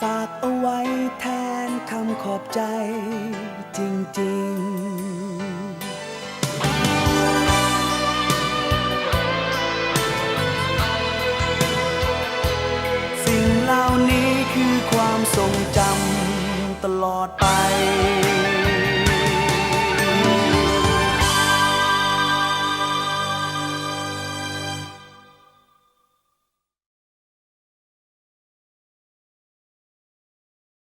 ฝากเอาไว้แทนคำขอบใจจริงๆสิ่งเหล่านี้คือความทรงจำตลอดไป